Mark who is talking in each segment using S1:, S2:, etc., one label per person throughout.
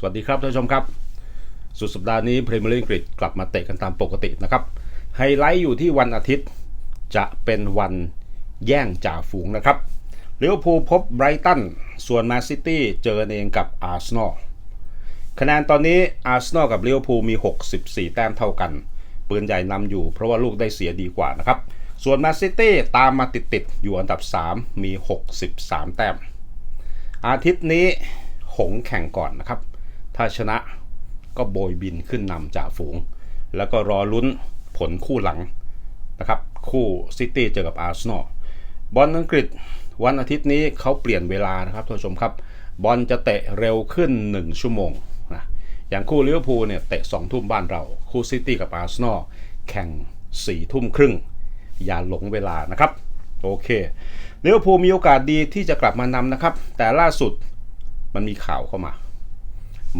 S1: สวัสดีครับท่านผู้ชมครับ สุดสัปดาห์นี้พรีเมียร์ลีกอังกฤษกลับมาเตะกันตามปกตินะครับ ไฮไลท์อยู่ที่วันอาทิตย์จะเป็นวันแย่งจ่าฝูงนะครับลิเวอร์พูลพบไบรตัน ส่วนแมนซิตี้เจอกันเองกับอาร์เซนอลคะแนนตอนนี้อาร์เซนอลกับลิเวอร์พูลมี 64 แต้มเท่ากัน ปืนใหญ่นำอยู่เพราะว่าลูกได้เสียดีกว่านะครับ ส่วนแมนซิตี้ตามมาติดๆ อยู่อันดับ 3 มี 63 แต้ม อาทิตย์นี้หงแข่งก่อนนะครับ ถ้าชนะก็โบยบินขึ้นนำจ่าฝูง แล้วก็รอลุ้นผลคู่หลังนะครับคู่ซิตี้เจอกับอาร์เซนอลบอลอังกฤษวันอาทิตย์นี้เขาเปลี่ยนเวลานะครับท่านผู้ชมครับ บอลจะเตะเร็วขึ้น 1 ชั่วโมงนะอย่างคู่ลิเวอร์พูลเนี่ยเตะ2ทุ่มบ้านเรา คู่ซิตี้กับอาร์เซนอลแข่ง4ทุ่มครึ่ง อย่าหลงเวลานะครับ โอเคลิเวอร์พูลมีโอกาสดีที่จะกลับมานำนะครับ แต่ล่าสุดมันมีข่าวเข้ามา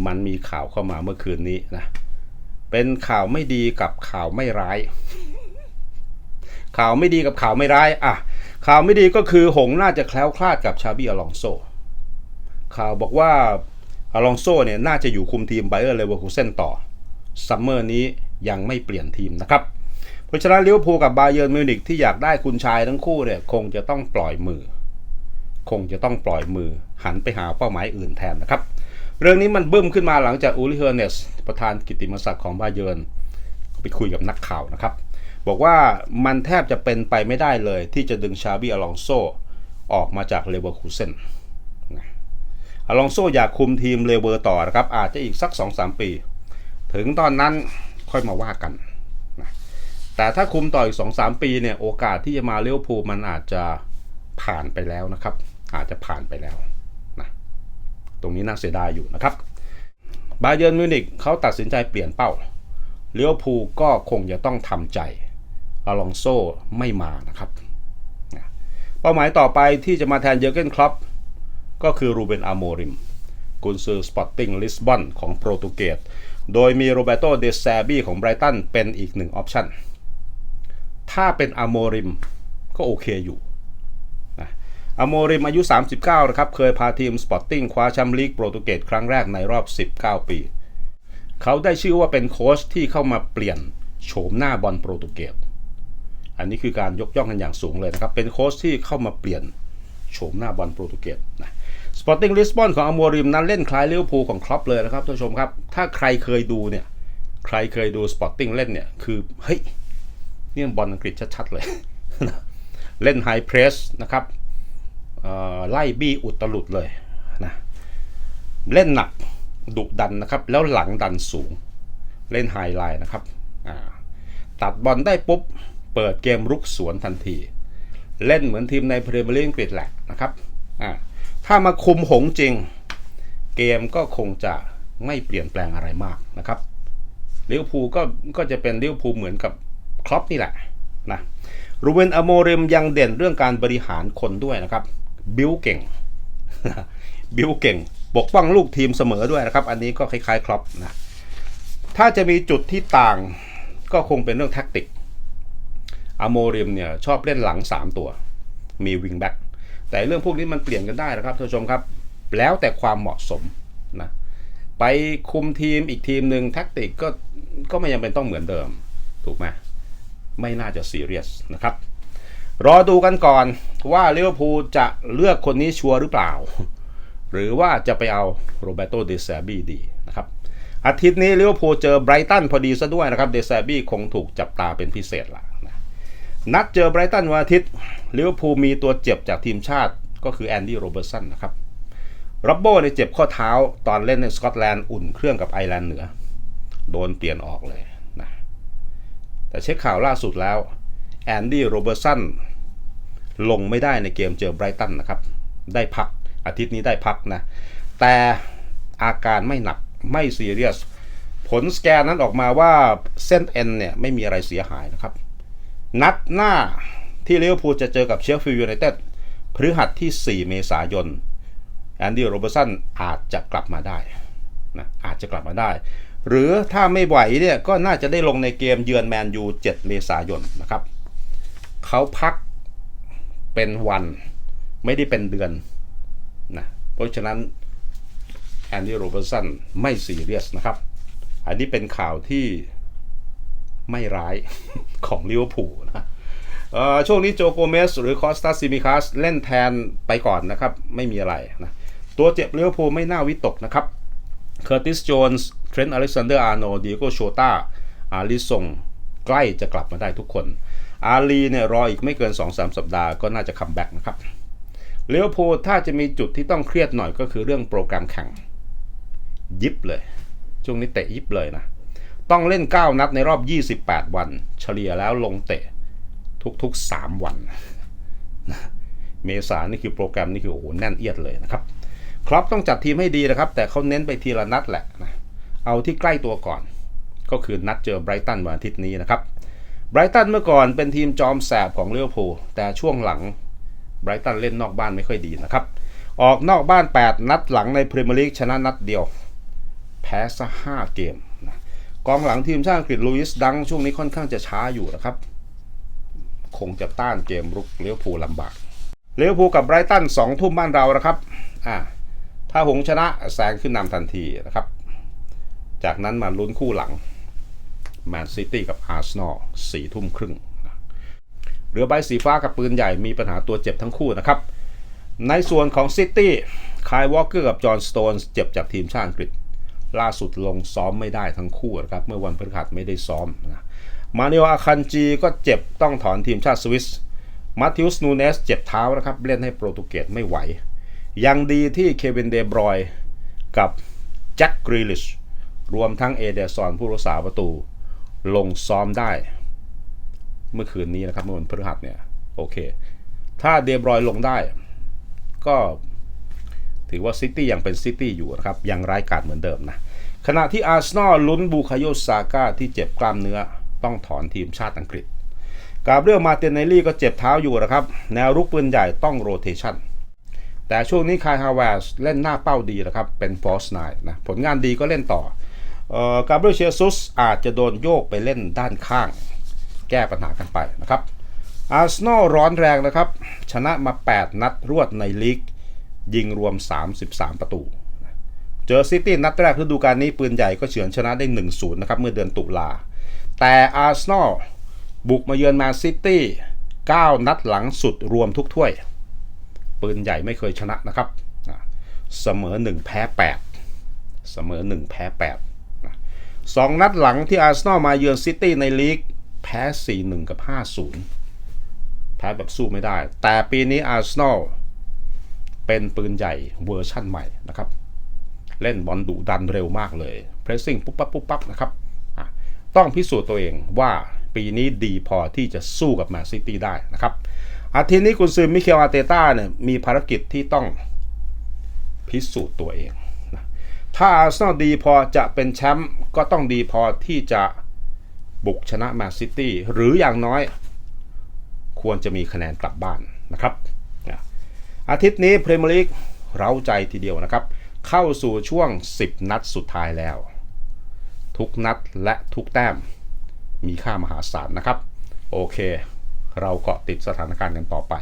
S1: มันมีข่าวเข้ามาเมื่อคืนนี้นะ เป็นข่าวไม่ดีกับข่าวไม่ร้าย ข่าวไม่ดีกับข่าวไม่ร้าย อะ ข่าวไม่ดีก็คือหงน่าจะแคล้วคลาดกับชาบีอลองโซ ข่าวบอกว่าอลองโซเนี่ยน่าจะอยู่คุมทีมไบเออร์เลเวอร์คูเซนต่อ ซัมเมอร์นี้ยังไม่เปลี่ยนทีมนะครับ เพราะฉะนั้นลิเวอร์พูลกับบาเยิร์นมิวนิกที่อยากได้คุณชายทั้งคู่เนี่ยคงจะต้องปล่อยมือ คงจะต้องปล่อยมือ หันไปหาเป้าหมายอื่นแทนนะครับ เรื่องนี้มันบึ้มขึ้นมาหลังจากอูลิเฮอร์เนสประธานกิตติมศักดิ์ของบาเยิร์นไปคุยกับนักข่าวนะครับ บอกว่ามันแทบจะเป็นไปไม่ได้เลย ที่จะดึงชาบีอลองโซออกมาจากเลเวอร์คูเซนอลองโซอยากคุมทีมเลเวอร์ต่อนะครับ อาจจะอีกสัก 2-3 ปี ถึงตอนนั้นค่อยมาว่ากันนะแต่ถ้าคุมต่ออีก 2-3 ปีเนี่ยโอกาสที่จะมาเลี้ยวภูมันอาจจะผ่านไปแล้วนะครับ อาจจะผ่านไปแล้ว รงนี้น่าเสียดายอยู่นะครับบาเยิร์นมิวนิกเขาตัดสินใจเปลี่ยนเป้าเลี้ยวภูก็คงจะต้องทำใจอลองโซไม่มานะครับเป้าหมายต่อไปที่จะมาแทนเยอร์เกนคล็อปก็คือรูเบนอาโมริมกุนซือสปอร์ติ้งลิสบอนของโปรตุเกส โดยมีโรเบโตเดซาบี้ของไบรตันเป็นอีกหนึ่งออปชันถ้าเป็นอาโมริมก็โอเคอยู่ อโมริมอายุ 39 นะครับ เคยพาทีมสปอร์ติ้งคว้าแชมป์ลีกโปรตุเกสครั้งแรกในรอบ 19 ปี เขาได้ชื่อว่าเป็นโค้ชที่เข้ามาเปลี่ยนโฉมหน้าบอลโปรตุเกส อันนี้คือการยกย่องกันอย่างสูงเลยนะครับ เป็นโค้ชที่เข้ามาเปลี่ยนโฉมหน้าบอลโปรตุเกสนะสปอร์ติ้งลิสบอนของอโมริมนั้นเล่นคล้ายลิเวอร์พูลของครอปเลยนะครับท่านผู้ชมครับ ถ้าใครเคยดูเนี่ย ใครเคยดูสปอร์ติ้งเล่นเนี่ย คือเฮ้ยนี่บอลอังกฤษชัดๆเลย เล่นไฮเพรสนะครับ ไล่บี้อุตลุดเลยนะเล่นหนักดุดันนะครับ แล้วหลังดันสูง เล่นไฮไลน์นะครับตัดบอลได้ปุ๊บ เปิดเกมรุกสวนทันที เล่นเหมือนทีมในพรีเมียร์ลีกอังกฤษแหละนะครับถ้ามาคุมหงจริง เกมก็คงจะไม่เปลี่ยนแปลงอะไรมากนะครับลิเวอร์พูลก็ก็จะเป็นลิเวอร์พูลเหมือนกับครอปนี่แหละนะรูเวนอโมเรมยังเด่นเรื่องการบริหารคนด้วยนะครับ บิวเก่ง บิวเก่งปกป้องลูกทีมเสมอด้วยนะครับ อันนี้ก็คล้ายๆ ครอปนะ ถ้าจะมีจุดที่ต่างก็คงเป็นเรื่องแท็กติกอโมเรมเนี่ยชอบเล่นหลัง 3 ตัว มีวิงแบ็กแต่เรื่องพวกนี้มันเปลี่ยนกันได้นะครับท่านผู้ชมครับ แล้วแต่ความเหมาะสมนะไปคุมทีมอีกทีมหนึ่งแท็กติกก็ก็ไม่ยังเป็นต้องเหมือนเดิม ถูกไหมไม่น่าจะซีเรียสนะครับ รอดูกันก่อน ว่าลิเวอร์พูลจะเลือกคนนี้ชัวร์หรือเปล่า หรือว่าจะไปเอาโรเบโตเดซาบีดีนะครับอาทิตย์นี้ลิเวอร์พูลเจอไบรตันพอดีซะด้วยนะครับเดซาบีคงถูกจับตาเป็นพิเศษละนะนัดเจอไบรตันวันอาทิตย์ลิเวอร์พูลมีตัวเจ็บจากทีมชาติก็คือแอนดี้โรเบิร์สันนะครับรับโบ้ในเจ็บข้อเท้าตอนเล่นในสกอตแลนด์อุ่นเครื่องกับไอร์แลนด์เหนือ โดนเปลี่ยนออกเลยนะแต่เช็คข่าวล่าสุดแล้วแอนดี้โรเบิร์สัน ลงไม่ได้ในเกมเจอไบรตันนะครับ ได้พักอาทิตย์นี้ได้พักนะ แต่อาการไม่หนักไม่ซีเรียส ผลสแกนนั้นออกมาว่าเส้นเอ็นเนี่ยไม่มีอะไรเสียหายนะครับ นัดหน้าที่ลิเวอร์พูลจะเจอกับเชฟฟิลด์ยูไนเต็ดพฤหัสที่ 4 เมษายนแอนดี้โรเบอร์สันอาจจะกลับมาได้นะอาจจะกลับมาได้ หรือถ้าไม่ไหวเนี่ยก็น่าจะได้ลงในเกมเยือนแมนยู 7 เมษายนนะครับ เขาพัก เป็นวันไม่ได้เป็นเดือนนะเพราะฉะนั้นแอนดี้โรเบอร์สันไม่ซีเรียสนะครับ อันนี้เป็นข่าวที่ไม่ร้ายของลิเวอร์พูลนะช่วงนี้โจโกเมสหรือคอสตาซิมิคัสเล่นแทนไปก่อนนะครับ ไม่มีอะไรนะตัวเจ็บลิเวอร์พูลไม่น่าวิตกนะครับเคอร์ติสโจนส์เทรนต์อเล็กซานเดอร์อาร์โนดิโกโชตาอาริซงใกล้จะกลับมาได้ทุกคน อาลีเนี่ยรออีกไม่เกิน 2-3 สัปดาห์ก็น่าจะคัมแบ็กนะครับเลิเวอร์พูลถ้าจะมีจุดที่ต้องเครียดหน่อยก็คือเรื่องโปรแกรมแข่งยิบเลย ช่วงนี้เตะยิบเลยนะ ต้องเล่น 9 นัดในรอบ 28 วัน เฉลี่ยแล้วลงเตะทุกๆ 3 วัน เมษานี่คือโปรแกรมนี่คือโอ้โหแน่นเอียดเลยนะครับครับต้องจัดทีมให้ดีนะครับ แต่เขาเน้นไปทีละนัดแหละนะเอาที่ใกล้ตัวก่อน ก็คือนัดเจอไบรตันวันอาทิตย์นี้นะครับ ไบรตันเมื่อก่อนเป็นทีมจอมแสบของเลี้ยวพูแต่ช่วงหลังไบรตันเล่นนอกบ้านไม่ค่อยดีนะครับ ออกนอกบ้าน 8 นัดหลังในพรีเมียร์ลีกชนะนัดเดียว แพ้ซะ5เกมนะกองหลังทีมชาติอังกฤษลูอิสดังช่วงนี้ค่อนข้างจะช้าอยู่นะครับ คงจะต้านเกมรุกเลี้ยวภูลำบากเลี้ยวภูกับไบรตันสองทุ่มบ้านเรานะครับอ่าถ้าหงชนะแซงขึ้นนำทันทีนะครับ จากนั้นมาลุ้นคู่หลัง แมนซิตี้กับอาร์เซนอลสี่ทุ่มครึ่งเรือใบสีฟ้ากับปืนใหญ่มีปัญหาตัวเจ็บทั้งคู่นะครับ ในส่วนของซิตี้คายวอลเกอร์กับจอห์นสโตนเจ็บจากทีมชาติอังกฤษ ล่าสุดลงซ้อมไม่ได้ทั้งคู่นะครับ เมื่อวันพฤหัสไม่ได้ซ้อมนะมาเนโออาคันจีก็เจ็บต้องถอนทีมชาติสวิสมาธิอุสนูเนสเจ็บเท้านะครับ เล่นให้โปรตุเกสไม่ไหว ยังดีที่เควินเดบรอยกับแจ็คกรีลิชรวมทั้งเอเดซอนผู้รักษาประตู ลงซ้อมได้ เมื่อคืนนี้นะครับเมื่อวันพฤหัสเนี่ยโอเค ถ้าเดบรอยลงได้ ก็ถือว่าซิตี้ยังเป็นซิตี้อยู่นะครับ ยังร้ายกาจเหมือนเดิมนะ ขณะที่อาร์เซนอลลุ้นบูคาโยซาก้าที่เจ็บกล้ามเนื้อต้องถอนทีมชาติอังกฤษ กาเบรียลมาเตนเนลลี่ก็เจ็บเท้าอยู่นะครับ แนวรุกปืนใหญ่ต้องโรเทชันแต่ช่วงนี้คายฮาวเวสเล่นหน้าเป้าดีนะครับ เป็นฟอสไนนะผลงานดีก็เล่นต่อ กาเบรียลเชซุสอาจจะโดนโยกไปเล่นด้านข้าง แก้ปัญหากันไปนะครับอาร์เซนอลร้อนแรงนะครับ ชนะมา 8 นัดรวดในลีก ยิงรวม 33 ประตู เจอซิตี้นัดแรกฤดูกาลนี้ปืนใหญ่ก็เฉือนชนะได้ 1-0 นะครับ เมื่อเดือนตุลา แต่อาร์เซนอลบุกมาเยือนมนซิตี้ 9 นัดหลังสุดรวมทุกถ้วย ปืนใหญ่ไม่เคยชนะนะครับ เสมอ 1 แพ้ 8 เสมอ 1 แพ้ 8 สองนัดหลังที่อาร์เซนอลมาเยือนซิตี้ในลีก แพ้ 4-1 กับ 5-0 แพ้แบบสู้ไม่ได้ แต่ปีนี้อาร์เซนอลเป็นปืนใหญ่เวอร์ชั่นใหม่นะครับ เล่นบอลดุดันเร็วมากเลยเพรสซิ่งปุ๊บปั๊บปุ๊บปั๊บนะครับต้องพิสูจน์ตัวเองว่าปีนี้ดีพอที่จะสู้กับแมนซิตี้ได้นะครับ อาทิตย์นี้คุณซือมิเคลอาเตต้าเนี่ยมีภารกิจที่ต้องพิสูจน์ตัวเอง ถ้าอาร์เซนอลดีพอจะเป็นแชมป์ก็ต้องดีพอที่จะบุกชนะแมนซิตี้หรืออย่างน้อย ควรจะมีคะแนนกลับบ้านนะครับ อาทิตย์นี้พรีเมียร์ลีกเร้าใจทีเดียวนะครับ เข้าสู่ช่วง 10 นัดสุดท้ายแล้ว ทุกนัดและทุกแต้มมีค่ามหาศาลนะครับ โอเค เราเกาะติดสถานการณ์กันต่อไป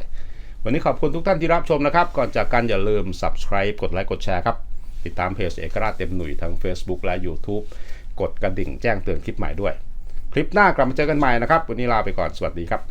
S1: วันนี้ขอบคุณทุกท่านที่รับชมนะครับ ก่อนจากกันอย่าลืม subscribe กดไลค์กดแชร์ครับ ติดตามเพจเอกราชเต็มหนุ่ยทั้ง Facebook และ YouTube กดกระดิ่งแจ้งเตือนคลิปใหม่ด้วย คลิปหน้ากลับมาเจอกันใหม่นะครับ วันนี้ลาไปก่อนสวัสดีครับ